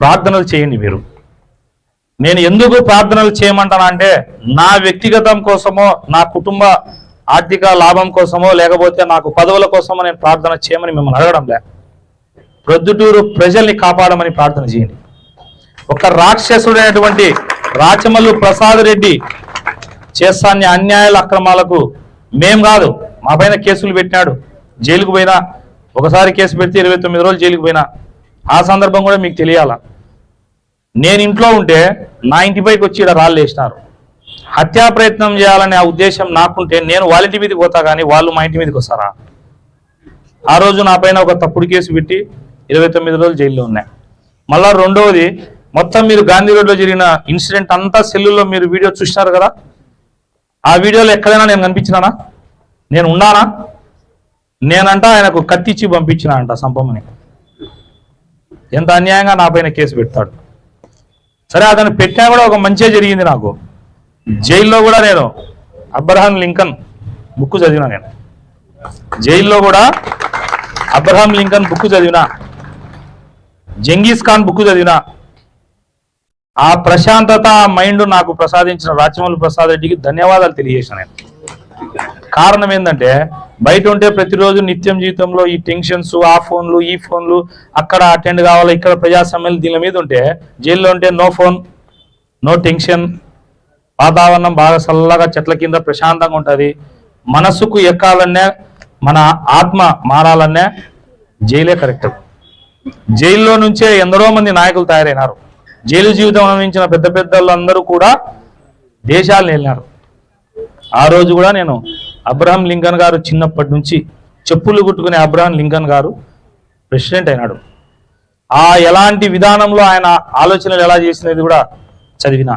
ప్రార్థనలు చేయండి మీరు. నేను ఎందుకు ప్రార్థనలు చేయమంటానంటే నా వ్యక్తిగతం కోసమో నా కుటుంబ ఆర్థిక లాభం కోసమో లేకపోతే నాకు పదవుల కోసమో నేను ప్రార్థన చేయమని మిమ్మల్ని అడగడం లే. ప్రొద్దుటూరు ప్రజల్ని కాపాడమని ప్రార్థన చేయండి. ఒక రాక్షసుడైనటువంటి రాచమల్లు ప్రసాద్ రెడ్డి చేస్తాన్ని అన్యాయాల అక్రమాలకు మేం కాదు మా పైన కేసులు పెట్టినాడు. జైలుకు పోయినా ఒకసారి కేసు పెడితే ఇరవై తొమ్మిది రోజులు జైలుకు పోయినా ఆ సందర్భం కూడా మీకు తెలియాల? నేను ఇంట్లో ఉంటే నా ఇంటిపైకి వచ్చి ఇక్కడ రాళ్ళు వేసినారు. హత్యా ప్రయత్నం చేయాలనే ఆ ఉద్దేశం నాకుంటే నేను వాళ్ళ ఇంటి మీదకి పోతా కానీ వాళ్ళు మా ఇంటి మీదకి వస్తారా? ఆ రోజు నా పైన ఒక తప్పుడు కేసు పెట్టి ఇరవై తొమ్మిది రోజులు జైల్లో ఉన్నాయి మళ్ళా రెండవది మొత్తం మీరు గాంధీ రోడ్లో జరిగిన ఇన్సిడెంట్ అంతా సెల్లులో మీరు వీడియో చూసినారు కదా? ఆ వీడియోలో ఎక్కడైనా నేను కనిపించినానా? నేను ఉన్నానా? నేనంట ఆయనకు కత్తిచ్చి పంపించిన అంట సంపమని ఎంత అన్యాయంగా నా పైన కేసు పెడతాడు? సరే అతను పెట్టినా కూడా ఒక మంచిగా జరిగింది నాకు. జైల్లో కూడా నేను అబ్రహాం లింకన్ బుక్ చదివినా నేను. జైల్లో కూడా అబ్రహాం లింకన్ బుక్ చదివినా. జంగీస్ ఖాన్ బుక్ చదివినా. ఆ ప్రశాంతత ఆ మైండ్ నాకు ప్రసాదించిన రాచమౌళి ప్రసాద్ రెడ్డికి ధన్యవాదాలు తెలియజేసిన నేను. కారణం ఏంటంటే బయట ఉంటే ప్రతిరోజు నిత్యం జీవితంలో ఈ టెన్షన్స్ ఆ ఫోన్లు ఈ ఫోన్లు అక్కడ అటెండ్ కావాలి ఇక్కడ ప్రజాస్వామ్యాలు దీని మీద ఉంటే జైల్లో ఉంటే నో ఫోన్ నో టెన్షన్. వాతావరణం బాగా చల్లగా చెట్ల కింద ప్రశాంతంగా ఉంటుంది. మనసుకు ఎక్కాలన్నా మన ఆత్మ మారాలన్నా జైలే కరెక్ట్. జైల్లో నుంచే ఎందరో మంది నాయకులు తయారైనారు. జైలు జీవితం అనుభవించిన పెద్ద పెద్దలందరూ కూడా దేశాలు వెళ్ళినారు ఆ రోజు కూడా నేను అబ్రహం లింకన్ గారు చిన్నప్పటి నుంచి చెప్పులు కుట్టుకునే అబ్రహం లింకన్ గారు ప్రెసిడెంట్ అయినాడు. ఆ ఎలాంటి విధానంలో ఆయన ఆలోచనలు ఎలా చేసినది కూడా చదివిన.